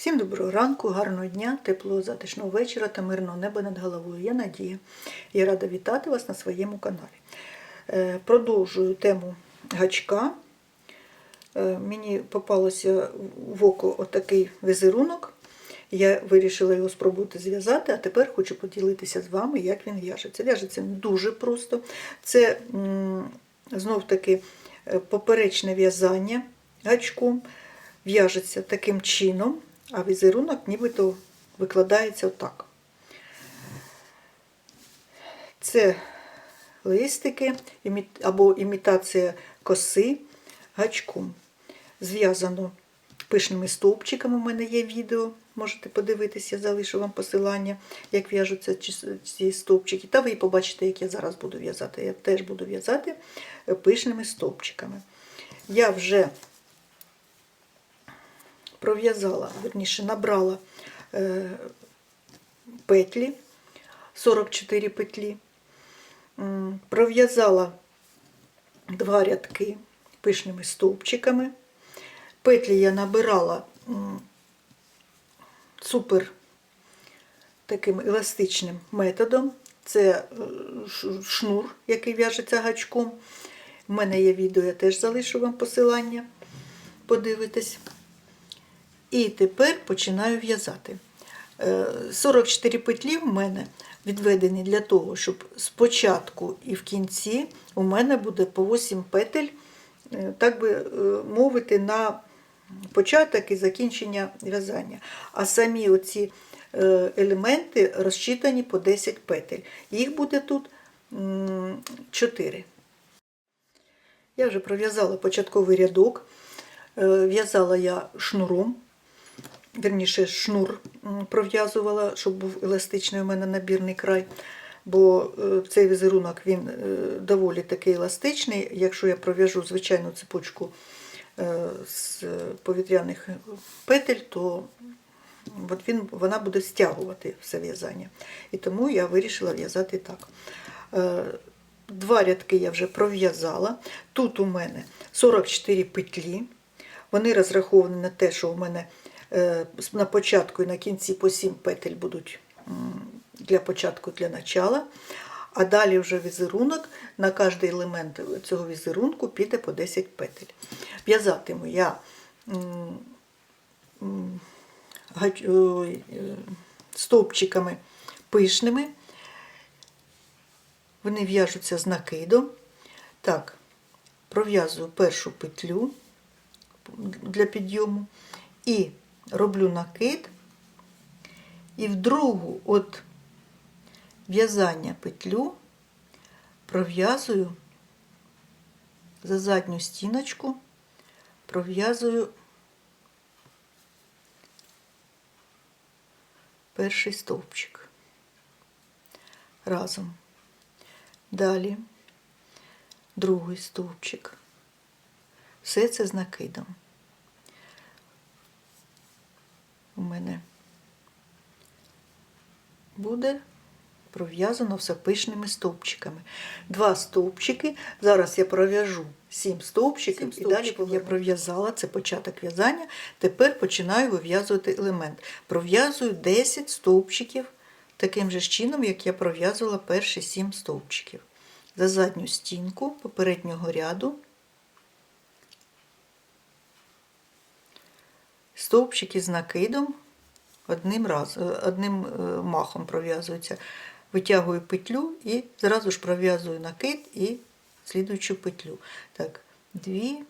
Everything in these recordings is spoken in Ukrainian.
Всім доброго ранку, гарного дня, теплого затишного вечора та мирного неба над головою. Я Надія. Я рада вітати вас на своєму каналі. Е, Продовжую тему гачка. Е, Мені попалося в око отакий візерунок. Я вирішила його спробувати зв'язати, а тепер хочу поділитися з вами, як він в'яжеться. В'яжеться дуже просто. Це знов-таки е, поперечне в'язання гачком. В'яжеться таким чином, а візерунок нібито викладається отак. Це листики або імітація коси гачком. Зв'язано пишними стовпчиками. У мене є відео. Можете подивитися, я залишу вам посилання, як в'яжуться ці- стовпчики. Та ви побачите, як я зараз буду в'язати. Я теж буду в'язати пишними стовпчиками. Я вже пров'язала, верніше, набрала е, петлі, 44 петлі, пров'язала два рядки пишними стовпчиками. Петлі я набирала супер таким еластичним методом. Це е, шнур, який в'яжеться гачком. У мене є відео, я теж залишу вам посилання. Подивитесь. І тепер починаю в'язати. Е, 44 петлі в мене відведені для того, щоб спочатку і в кінці у мене буде по 8 петель, е, так би е, мовити, на початок і закінчення в'язання. А самі оці е, елементи розчитані по 10 петель. Їх буде тут 4. Я вже пров'язала початковий рядок. Е, В'язала я шнуром, вірніше, шнур пров'язувала, щоб був еластичний у мене набірний край. Бо е, цей візерунок він е, доволі такий еластичний. Якщо я пров'яжу звичайну цепочку е, з повітряних петель, то от він, вона буде стягувати все в'язання. І тому я вирішила в'язати так. Два рядки я вже пров'язала. Тут у мене 44 петлі. Вони розраховані на те, що у мене на початку і на кінці по 7 петель будуть для початку, для начала. А далі вже візерунок, на кожний елемент цього візерунку піде по 10 петель. В'язатиму я е, стовпчиками пишними. Вони в'яжуться з накидом. Так, пров'язую першу петлю для підйому і роблю накид. І в другу от в'язання петлю пров'язую за задню стіночку, пров'язую перший стовпчик разом. Далі другий стовпчик. Все це з накидом. У мене буде пров'язано все пишними стовпчиками. Два стовпчики. Зараз я пров'яжу сім стовпчиків, і далі я пров'язала, це початок в'язання. Тепер починаю вив'язувати елемент. Пров'язую 10 стовпчиків таким же чином, як я пров'язувала перші сім стовпчиків. За задню стінку попереднього ряду стовпчики з накидом одним, раз, е, одним е, махом пров'язуються. Витягую петлю і зразу ж пров'язую накид і слідуючу петлю. Так, дві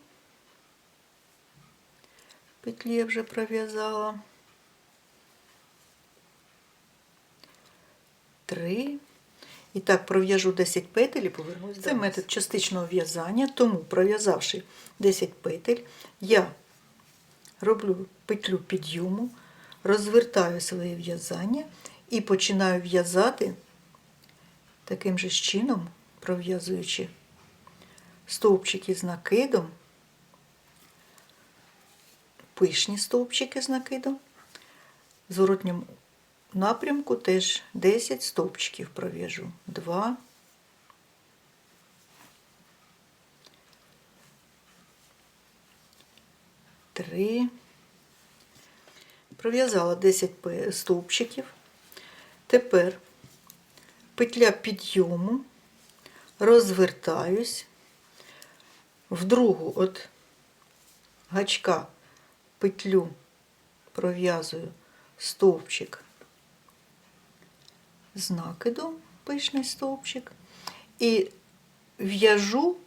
петлі я вже пров'язала. Три. І так пров'яжу 10 петель і повернусь Це метод частичного в'язання, тому пров'язавши 10 петель, я роблю петлю підйому, розвертаю своє в'язання і починаю в'язати таким же чином, пров'язуючи стовпчики з накидом, пишні стовпчики з накидом, в зворотньому напрямку теж 10 стовпчиків пров'яжу. 2, три, Пров'язала 10 стовпчиків. Тепер петля підйому, розвертаюсь, в другу от гачка петлю пров'язую стовпчик. З накидом, пишний стовпчик, і в'яжу,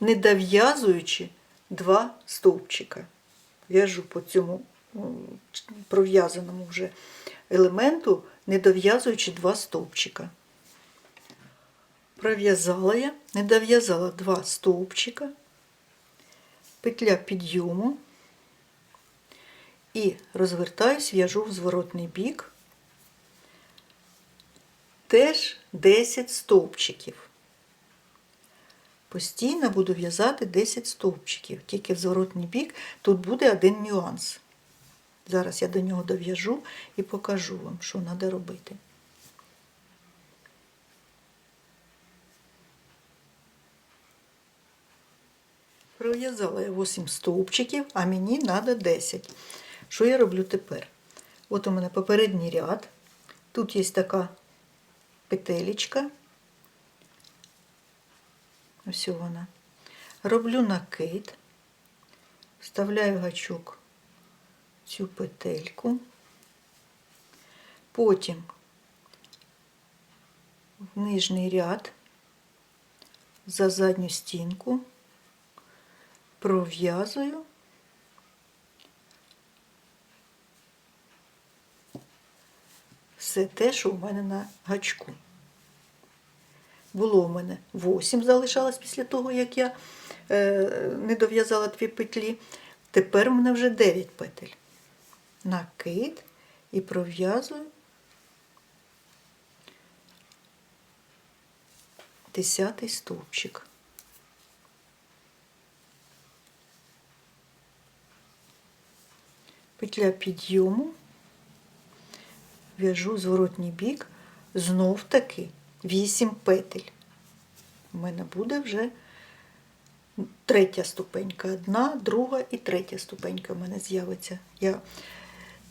не дов'язуючи два стовпчика. В'яжу по цьому пров'язаному вже елементу, не дов'язуючи два стовпчика. Пров'язала я, не дов'язала два стовпчика, петля підйому і розвертаюсь, в'яжу в зворотний бік. Теж 10 стовпчиків. Постійно буду в'язати 10 стовпчиків, тільки в зворотний бік тут буде один нюанс. Зараз я до нього дов'яжу і покажу вам, що треба робити. Пров'язала я 8 стовпчиків, а мені треба 10. Що я роблю тепер? От у мене попередній ряд. Тут є така петелечка. Ось вона. Роблю накид, вставляю гачок цю петельку. Потім в нижній ряд за задню стінку пров'язую все те, що у мене на гачку. Було у мене 8 залишалось після того, як я е, не дов'язала дві петлі. Тепер у мене вже 9 петель. Накид і пров'язую десятий стовпчик. Петля підйому, в'яжу зворотній бік, знов таки 8 петель. У мене буде вже третя ступенька. Одна, друга і третя ступенька в мене з'явиться. Я,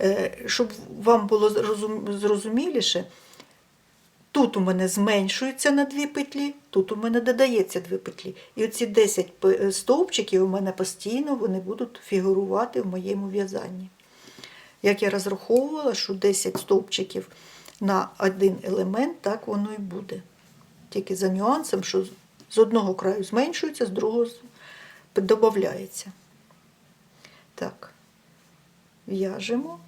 е, щоб вам було зрозум- зрозуміліше, тут у мене зменшується на дві петлі, тут у мене додається дві петлі. І оці 10 стовпчиків у мене постійно вони будуть фігурувати в моєму в'язанні. Як я розраховувала, що 10 стовпчиків на один елемент, так воно і буде. Тільки за нюансом, що з одного краю зменшується, з другого додається. Так, в'яжемо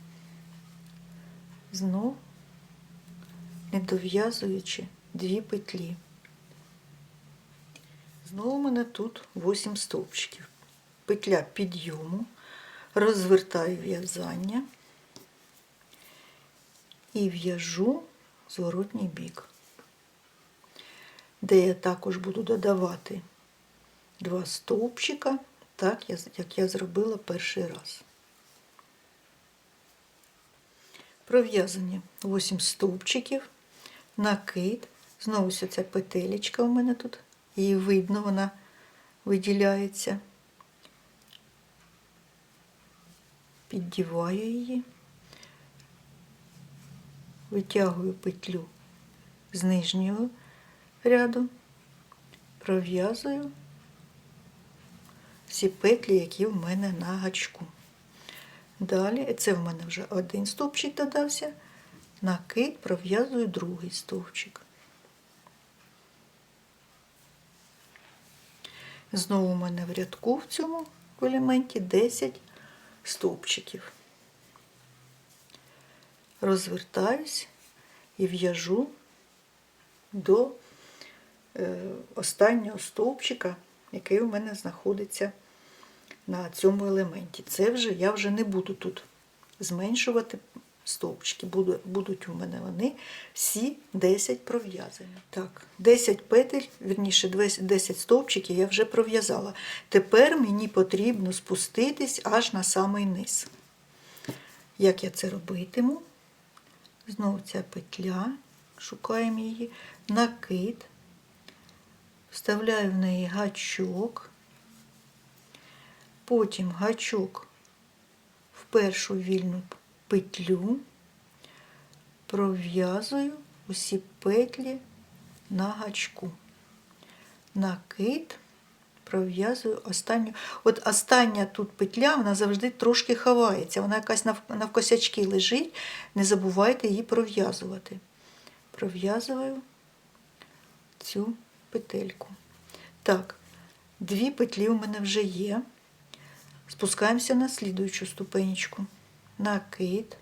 знов не дов'язуючи дві петлі. Знову у мене тут 8 стовпчиків. Петля підйому, розвертаю в'язання і в'яжу зворотній бік, де я також буду додавати два стовпчика, так як я зробила перший раз. Пров'язані 8 стовпчиків, накид. Знову ось ця петелечка у мене тут. Її видно, вона виділяється. Піддіваю її, витягую петлю з нижнього ряду, пров'язую всі петлі, які в мене на гачку. Далі, це в мене вже один стовпчик додався, накид пров'язую другий стовпчик. Знову у мене в рядку в цьому елементі 10 стовпчиків. Розвертаюсь і в'яжу до е, останнього стовпчика, який у мене знаходиться на цьому елементі. Це вже я вже не буду тут зменшувати стовпчики. Будуть у мене вони всі 10 пров'язані. Так, 10 петель, вірніше 10 стовпчиків я вже пров'язала. Тепер мені потрібно спуститись аж на самий низ. Як я це робитиму? Знову ця петля, шукаємо її, накид, вставляю в неї гачок. Потім гачок в першу вільну петлю. Пров'язую усі петлі на гачку. Накид пров'язую останню. От остання тут петля, вона завжди трошки ховається. Вона якась нав- навкосячки лежить. Не забувайте її пров'язувати. Пров'язую цю петельку. Так, дві петлі у мене вже є. Спускаємося на слідуючу ступенечку. Накид.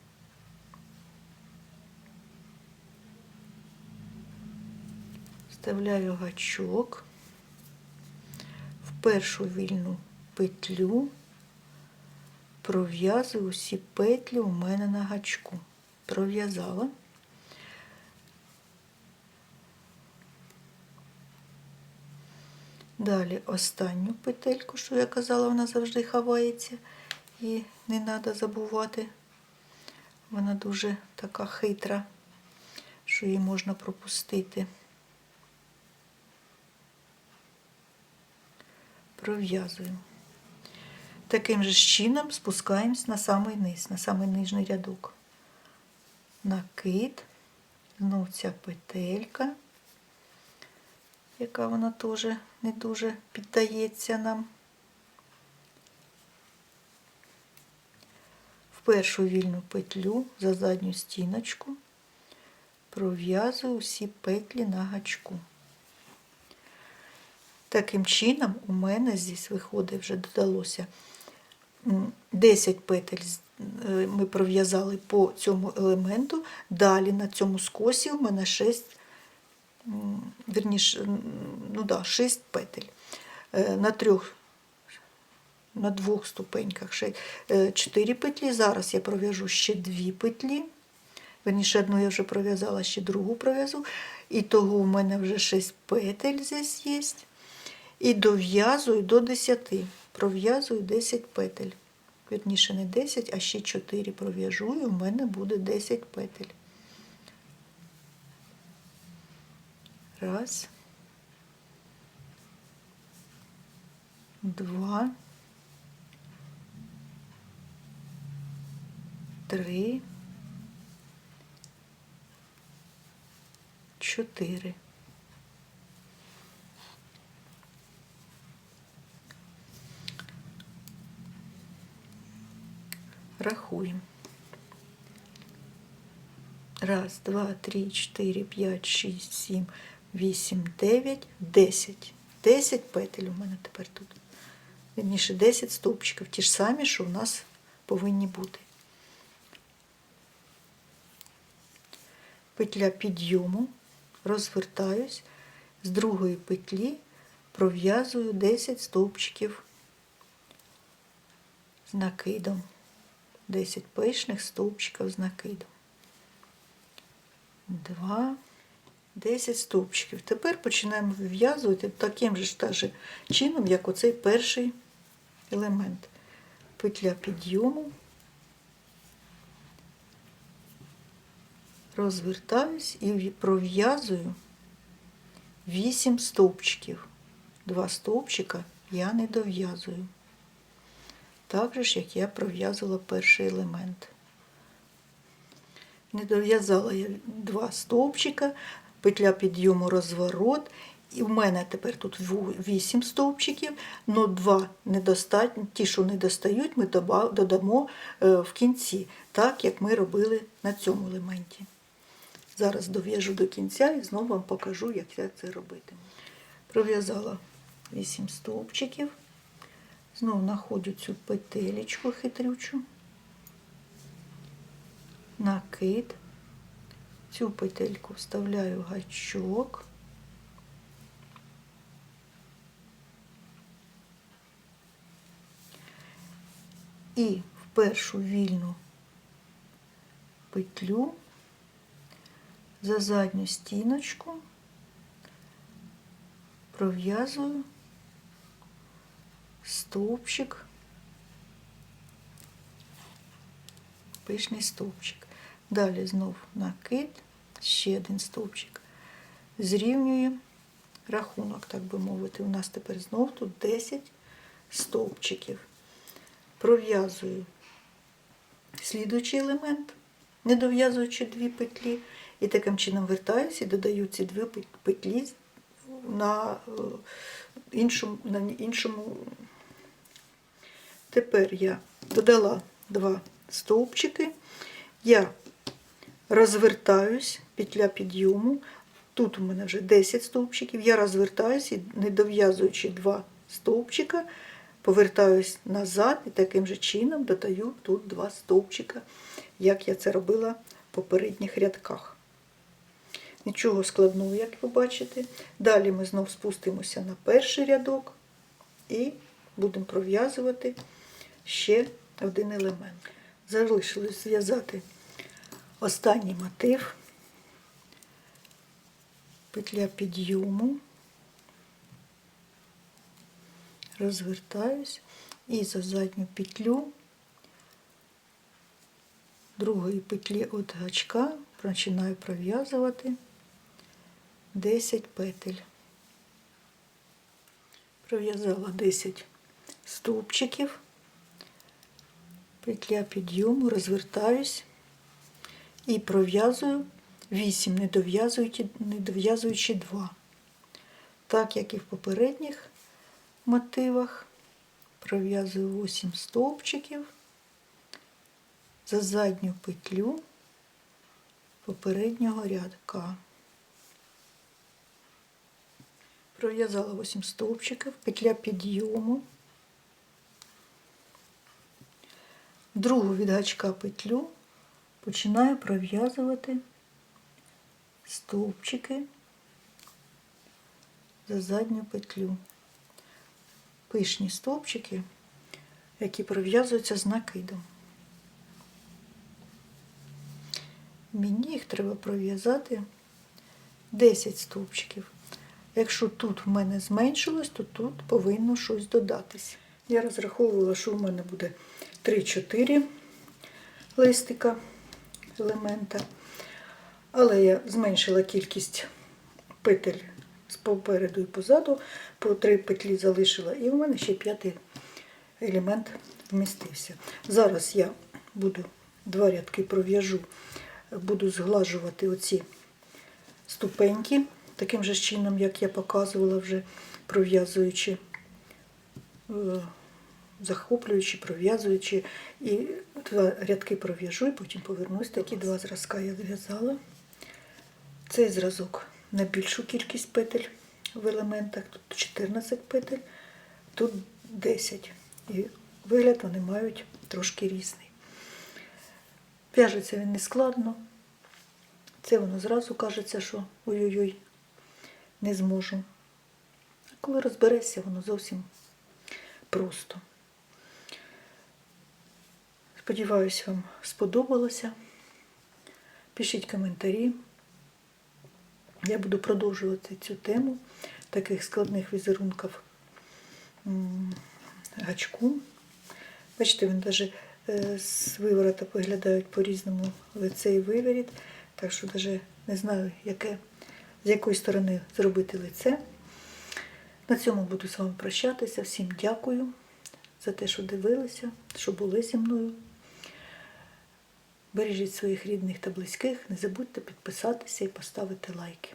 Вставляю гачок першу вільну петлю, пров'язую усі петлі у мене на гачку. Пров'язала. Далі останню петельку, що я казала, вона завжди ховається. І не треба забувати. Вона дуже така хитра, що її можна пропустити. Пров'язуємо. Таким же чином спускаємось на самий низ, на самий нижній рядок. Накид, знов ця петелька, яка вона теж не дуже піддається нам. В першу вільну петлю за задню стіночку пров'язую всі петлі на гачку. Таким чином, у мене здесь виходить, вже додалося 10 петель е, ми пров'язали по цьому елементу. Далі на цьому скосі у мене 6, верніше, ну да, 6 петель. Е, На трьох, на двох ступеньках ще 4 петлі. Зараз я пров'яжу ще 2 петлі. Верніше, одну я вже пров'язала, ще другу пров'язу. І того у мене вже 6 петель здесь є. І дов'язую до 10. Пров'язую 10 петель. Вірніше, не 10, а ще 4 пров'яжу, і у мене буде 10 петель. Раз. Два. Три. Чотири. Рахуємо. Раз, два, три, чотири, п'ять, шість, сім, вісім, дев'ять, десять. Десять петель у мене тепер тут. Вірніше, 10 стовпчиків. Ті ж самі, що у нас повинні бути. Петля підйому, розвертаюсь, з другої петлі пров'язую 10 стовпчиків з накидом. 10 пишних стовпчиків з накидом. Два, 10 стовпчиків. Тепер починаємо вив'язувати таким же ж чином, як оцей перший елемент. Петля підйому. Розвертаюсь і пров'язую 8 стовпчиків. Два стовпчика я не дов'язую. Так же як я пров'язувала перший елемент. Не дов'язала я два стовпчика, петля підйому розворот. І в мене тепер тут 8 стовпчиків, але два недостатні, ті, що не достають, ми додамо е, в кінці, так як ми робили на цьому елементі. Зараз дов'яжу до кінця і знову вам покажу, як я це робитиму. Пров'язала 8 стовпчиків. Знову знаходжу цю петелечку хитрючу, накид, цю петельку вставляю гачок, і в першу вільну петлю за задню стіночку пров'язую стовпчик, пишний стовпчик. Далі знов накид, ще один стовпчик. Зрівнюємо рахунок, так би мовити. У нас тепер знов тут 10 стовпчиків. Пров'язую слідуючий елемент, не дов'язуючи дві петлі, і таким чином вертаюся і додаю ці дві петлі на е, іншому, на іншому. Тепер я додала два стовпчики, я розвертаюсь, петля підйому. Тут у мене вже 10 стовпчиків. Я розвертаюсь і не дов'язуючи два стовпчика, повертаюсь назад і таким же чином додаю тут два стовпчика, як я це робила в попередніх рядках. Нічого складного, як ви бачите. Далі ми знов спустимося на перший рядок і будемо пров'язувати ще один елемент. Залишилось зв'язати останній мотив, петля підйому, розвертаюсь і за задню петлю другої петлі від гачка починаю пров'язувати 10 петель. Пров'язала 10 стовпчиків, петля підйому, розвертаюсь і пров'язую 8, не дов'язуючи, не дов'язуючи 2. Так як і в попередніх мотивах, пров'язую 8 стовпчиків за задню петлю попереднього рядка. Пров'язала 8 стовпчиків, петля підйому, другу від гачка петлю починаю пров'язувати стовпчики за задню петлю. Пишні стовпчики, які пров'язуються з накидом. Мені їх треба пров'язати 10 стовпчиків. Якщо тут в мене зменшилось, то тут повинно щось додатись. Я розраховувала, що в мене буде 3-4 листика елемента. Але я зменшила кількість петель з попереду і позаду, по три петлі залишила, і в мене ще п'ятий елемент вмістився. Зараз я буду два рядки пров'яжу, буду зглажувати оці ступеньки, таким же чином, як я показувала вже пров'язуючи, е, захоплюючи, пров'язуючи. І два рядки пров'яжу і потім повернусь. Такі два зразка я зв'язала. Цей зразок на більшу кількість петель в елементах. Тут 14 петель, тут 10. І вигляд вони мають трошки різний. В'яжеться він не складно. Це воно зразу кажеться, що ой-ой-ой, не зможу. А коли розберешся, воно зовсім просто. Сподіваюсь, вам сподобалося. Пишіть коментарі. Я буду продовжувати цю тему таких складних візерунків гачку. Бачите, він навіть з виворота виглядають по-різному лице і виворіт. Так що навіть не знаю, яке, з якої сторони зробити лице. На цьому буду з вами прощатися. Всім дякую за те, що дивилися, що були зі мною. Бережіть своїх рідних та близьких, не забудьте підписатися і поставити лайки.